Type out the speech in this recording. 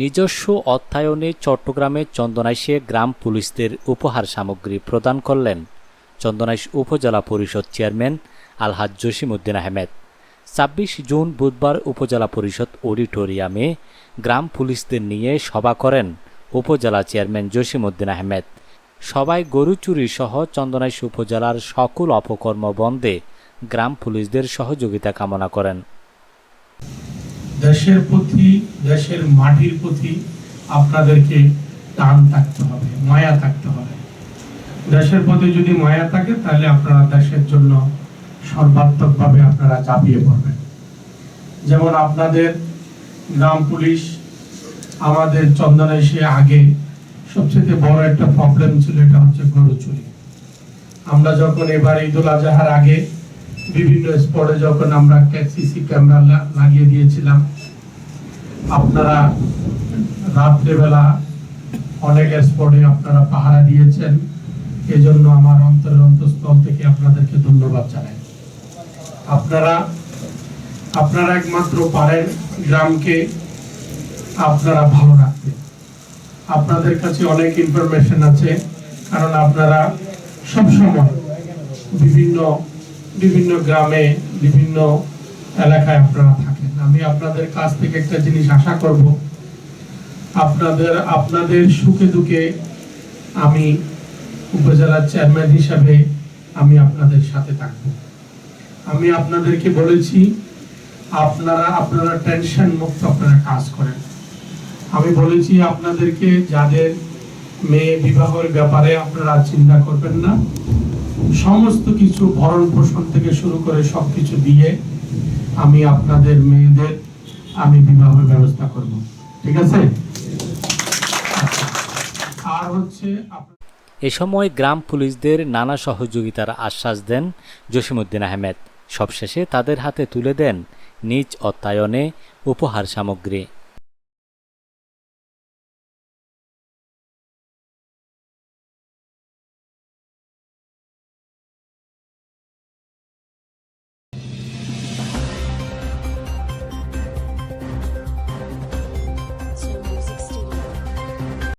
নিজস্ব অর্থায়নে চট্টগ্রামে চন্দনাইশে গ্রাম পুলিশদের উপহার সামগ্রী প্রদান করলেন চন্দনাইশ উপজেলা পরিষদ চেয়ারম্যান আলহাজ জসিমউদ্দিন আহমেদ। ছাব্বিশ জুন বুধবার উপজেলা পরিষদ অডিটোরিয়ামে গ্রাম পুলিশদের নিয়ে সভা করেন উপজেলা চেয়ারম্যান জসিমউদ্দিন আহমেদ। সবাই গরু চুরি সহ চন্দনাইশ উপজেলার সকল অপকর্ম বন্ধে গ্রাম পুলিশদের সহযোগিতা কামনা করেন। দেশের প্রতি, দেশের মাটির প্রতি আপনাদেরকে টান থাকতে হবে, মায়া থাকতে হবে। দেশের প্রতি যদি মায়া থাকে, তাহলে আপনারা দেশের জন্য সর্বাত্মকভাবে আপনারা চাপিয়ে পড়বেন। যেমন আপনাদের গ্রাম পুলিশ, আমাদের চন্দনা এসে আগে সবচেয়ে বড় একটা প্রবলেম ছিল, এটা হচ্ছে গরু চুরি। আমরা যখন এবার ঈদুল আজহার আগে বিভিন্ন স্পটে যখন আমরা সিসি ক্যামেরা লাগিয়ে দিয়েছিলাম, আপনারা রাত্রেবেলা অনেক স্পটে আপনারা পাহারা দিয়েছেন। এজন্য আমার অন্তরের অন্তঃস্থল থেকে আপনাদেরকে ধন্যবাদ জানাই। আপনারা আপনারা একমাত্র পারেন গ্রামকে আপনারা ভালো রাখতে। আপনাদের কাছে অনেক ইনফরমেশন আছে, কারণ আপনারা সবসময় বিভিন্ন বিভিন্ন গ্রামে, বিভিন্ন এলাকায় আপনারা থাকেন। আমি আপনাদের কাছ থেকে একটা জিনিস আশা করব। আপনাদের আপনাদের সুখে দুঃখে আমি উপজেলার চেয়ারম্যান হিসাবে আমি আপনাদের সাথে থাকব। আমি আপনাদেরকে বলেছি, আপনারা আপনারা টেনশন মুক্ত আপনারা কাজ করেন। আমি বলেছি, আপনাদেরকে যাদের মেয়ে বিবাহের ব্যাপারে আপনারা চিন্তা করবেন না। সমস্ত কিছু ভরণ পোষণ থেকে শুরু করে সবকিছু দিয়ে আমি আপনাদের মেয়েদের আমি বিবাহের ব্যবস্থা করব। ঠিক আছে? আর হচ্ছে এ সময় গ্রাম পুলিশদের নানা সহযোগিতার আশ্বাস দেন জসিমউদ্দিন আহমেদ। সবশেষে তাদের হাতে তুলে দেন নিজ অত্যায়নে উপহার সামগ্রী।